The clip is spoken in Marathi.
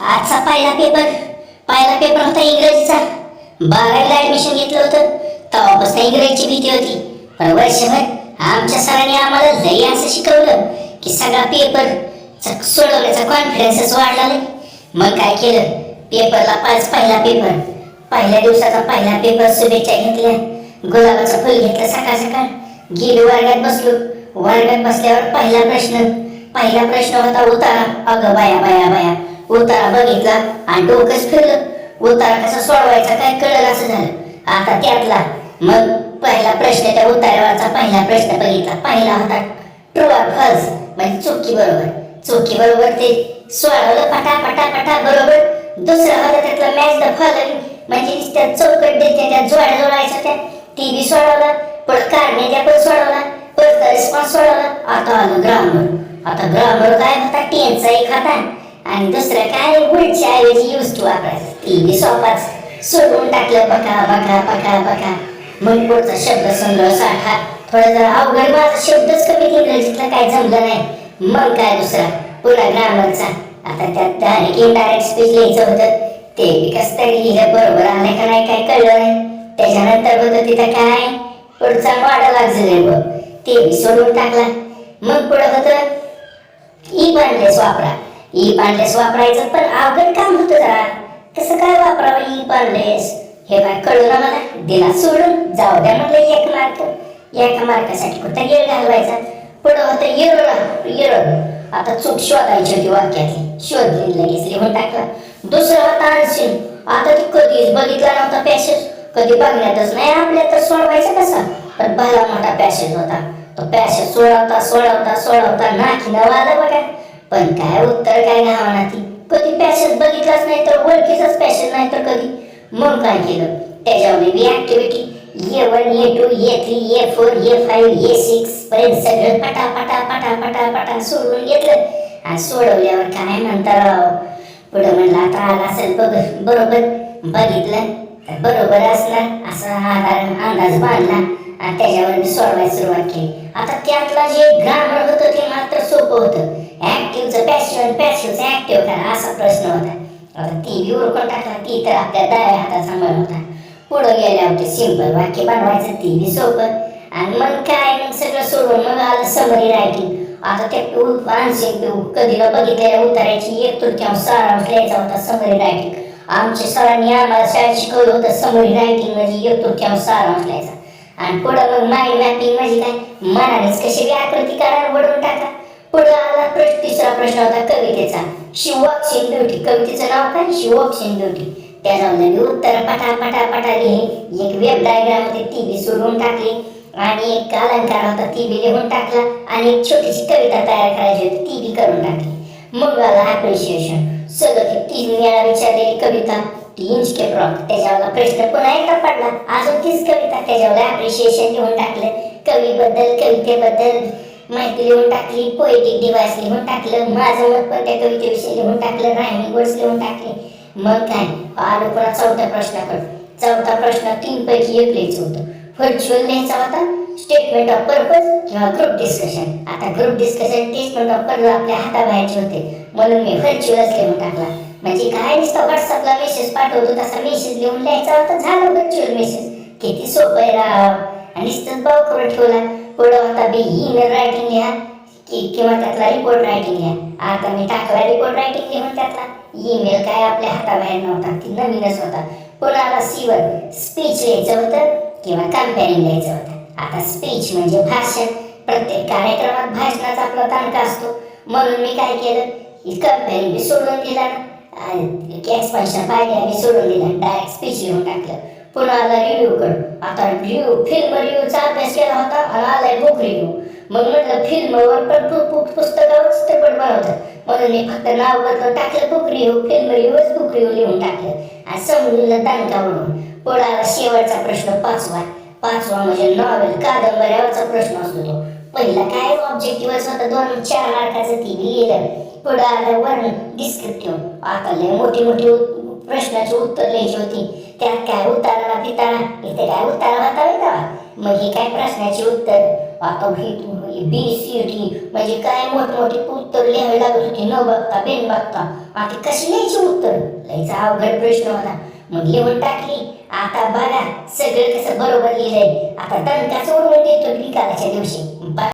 आजचा पहिला पेपर पहिला पेपर होता इंग्रजीचा. बारावीला ऍडमिशन घेतलं होतं. तेव्हापासून इंग्रजीची भीती होती. पण वर्षभर आमच्या सरांनी आम्हाला लई असं शिकवलं की सगळा पेपर सोडवण्याचा कॉन्फिडन्सच वाढला नाही. मग काय केलं? पेपरला पाच पहिला पेपर पहिल्या दिवसाचा पहिला पेपर शुभेच्छा घेतल्या. गुलाबाचं फुल घेतलं सकाळ सकाळ. गेलो वर्गात बसलो. वर्गात बसल्यावर पहिला प्रश्न पहिला प्रश्न होता उतारा. अगं बाया बाया बाया. उतारा बघितला आणि डोकंच फिरलं. उतारा कसा सोडवायचा काय कळलं असं झालं. आता त्यातला मग पहिला प्रश्न त्या उतार्यावरचा पहिला प्रश्न बघितला. पहिला होता ट्रू आर फॉल्स म्हणजे चुकी बरोबर. चुकी बरोबर ते सोडवलं पटा पटा पटा बरोबर. दुसरा होता त्यातला मॅच द फॉलोइंग म्हणजे त्या चौकट देते त्या जोड्या जोडायच्या त्या. ती बी सोडवला पण कारणे त्या पण सोडवला परत रिस्पॉन्स सोडवला. आता आलं ग्रामर आता ग्रामर काय होता? टेनचा एक होता. आणि दुसरं काय? वरच्या ऐवजी यूज टू वापरायचं. ती बी सोपाच. सोडवून टाकलं बघा बघा बघा बघा मग पुढचा शब्द संग्रह साठा थोडा जरा अवघड माझा शब्दच कमी इंग्रजीतला काय जमलं नाही. मग काय दुसरा? पुन्हा ग्रामरचा. आता त्यात डायरेक्ट इनडायरेक्ट स्पीच लिहायचं होतं. ते कसं तरी लिहिलं बरोबर आलं का नाही काय कळलं नाही. त्याच्यानंतर होतं तिथं काय? पुढचा मॉडल ऑक्झिलरी बघ. ते सोडून टाकला. मग पुढं होतं ई पांडलेस वापरा. ई पार्लेस वापरायचं पण अवघड काम होतं जरा. कसं काय वापरावं ई पार्लेस हे काय कळलं ना मला? दिला सोडून जाऊ द्या म्हटलं एक मार्क. एका मार्कासाठी कुठं गेळ घालवायचा? पुढं होतं येरोळ येरोळ आता चूक शोधायची होती वाक्यातली. शोधली लगेच लिहून टाकला. दुसरं होता आणशील. आता ती कधीच बघितला नव्हता पॅसेज. कधी बघण्यातच नाही आपल्या तर सोडवायचं कसा? पण भला मोठा पॅसेज होता. तो पॅसेज सोडवता सोडवता सोडवता नाकी नवाला पण काय उत्तर काय घ्यावा ती? कधी पॅशन बघितलाच नाही तर ओळखीचाच पॅशन नाही तर कधी? मग काय केलं? त्याच्यामुळे मी activity A one A two A three A four A five A six पर्यंत सगळं पटा पटा पटा पटा पटा घेतलं. आणि सोडवल्यावर काय म्हणतात राव? पुढं म्हणलं आता आला असेल बघ बरोबर बघितलं तर बरोबर असणार असा आधार अंदाज बांधला. आणि त्याच्यावर मी सोडवायला सुरुवात केली. आता त्यातला जे ग्रामर होतं ऍक्टिव्हचं पॅशिव्ह पॅशनचं ऍक्टिव्ह करा असा प्रश्न होता आता ती बी टाकला ती तर आपल्या डाव्या हाताचा सांभाळ होता पुढं गेल्यावर ते सिंपल वाक्य बनवायचं ती बी सोपं आणि मग काय मग सगळं सोडून मग आलं समरी रायटिंग आता ते मानसिक कधी न बघितलेल्या उतारायची एक तृतीयांश सारांश लिहायचा होता समरी रायटिंग आमच्या सरांनी आम्हाला शाळेत शिकवलं होतं समरी रायटिंग म्हणजे एक तृतीयांश सारांश लिहायचा आणि पुढं मग माइंड मॅपिंग म्हणजे काय मनानेच कशी व्याकृती आकृती वडून टाका प्रश्न होता कवितेचा. शिवक ब्युटी कवितेचं नाव काय? शिवॉक्सिन ब्युटी त्याच्यामध्ये उत्तर पटा पटा पटा लिहिले एक वेब डायग्राम होती ती बी सोडून टाकली. आणि एक अलंकार होता ती बी लिहून टाकला. आणि एक छोटीशी कविता तयार करायची होती ती बी करून टाकली. मग आला अप्रिशिएशन सगळं ते तीन वेळा विचारलेली कविता. ती इंचके प्रॉक त्याच्यावर प्रश्न पुन्हा एकदा पडला. अजून तीच कविता त्याच्यावर अप्रिशिएशन लिहून टाकलं. कवीबद्दल कवितेबद्दल. माहिती लिहून टाकली पोएटिक डिवाइस लिहून टाकलं माझं मत पण त्या कवितेविषयी लिहून टाकलं रायमिंग वर्ड्स लिहून टाकले. मग काय? आलो पुन्हा चौथ्या प्रश्नाकडे चौथा प्रश्न तीन पैकी एक लिहायचं होतं. व्हर्च्युअल लिहायचा होता स्टेटमेंट ऑफ पर्पज किंवा ग्रुप डिस्कशन आता group discussion statement of purpose आपल्या हाताबाहेरचे होते म्हणून मी व्हर्च्युअलच लिहून टाकला. म्हणजे काय नुसतं व्हॉट्सअपला मेसेज पाठवतो तसा मेसेज लिहून लिहायचा होता. झालं व्हर्च्युअल मेसेज किती सोपं आहे राव. आणि नुसतं बाव करून ठेवला. पुढं होता बी ईमेल रायटिंग लिहा की किंवा त्यातला रिपोर्ट रायटिंग लिहा आता मी टाकला रिपोर्ट रायटिंग लिहून त्यातला. ईमेल काय आपल्या हाताबाहेर नव्हता. ती नवीनच होता. कोणाला सीवर स्पीच लिहायचं होतं किंवा कंपेरिंग लिहायचं होतं. आता स्पीच म्हणजे भाषण. प्रत्येक कार्यक्रमात भाषणाचा आपला तांका असतो. म्हणून मी काय केलं? कंपेरिंग बी सोडून दिला एक्सपान्शन पाहिजे मी सोडून दिला. डायरेक्ट स्पीच लिहून टाकलं. पुन्हा आला रिव्ह्यू कर. आता रिव्ह्यू फिल्म रिव्ह्यूचा अभ्यास केला होता आणि आलाय बुक रिव्ह्यू मग म्हटलं फिल्मवर पण पुस्तकावरच ते पण बनवतात. म्हणून मी फक्त नाव बदलून टाकलं बुक रिव्ह्यू फिल्म रिव्ह्यूच बुक रिव्ह्यू लिहून टाकलं. आणि समजून दांडका म्हणून. पुढे आला शेवटचा प्रश्न पाचवा. पाचवा म्हणजे नॉवेल कादंबऱ्यावरचा प्रश्न असतो तो. पहिला काय? ऑब्जेक्टिव्हच होता दोन चार मार्काचं ती लिहिलं पुढे आलं वर्ण डिस्क्रिप्टिव्ह आता लय मोठी मोठी प्रश्नाची उत्तर लिहायची होती. त्यात काय उतारा पितारा इथे काय उतारा होता का? मग ही काय प्रश्नाची उत्तर? आता हे बी सी डी म्हणजे काय मोठमोठी उत्तर लिहावी लागत होती. न बघता बेन बघता. आता कशी लिहायची उत्तर? लिहायचा अवघड प्रश्न होता. मग लिहून टाकली. आता बघा सगळं कसं बरोबर लिहिलंय. आता दणकाच उडवून देतो निकालाच्या दिवशी.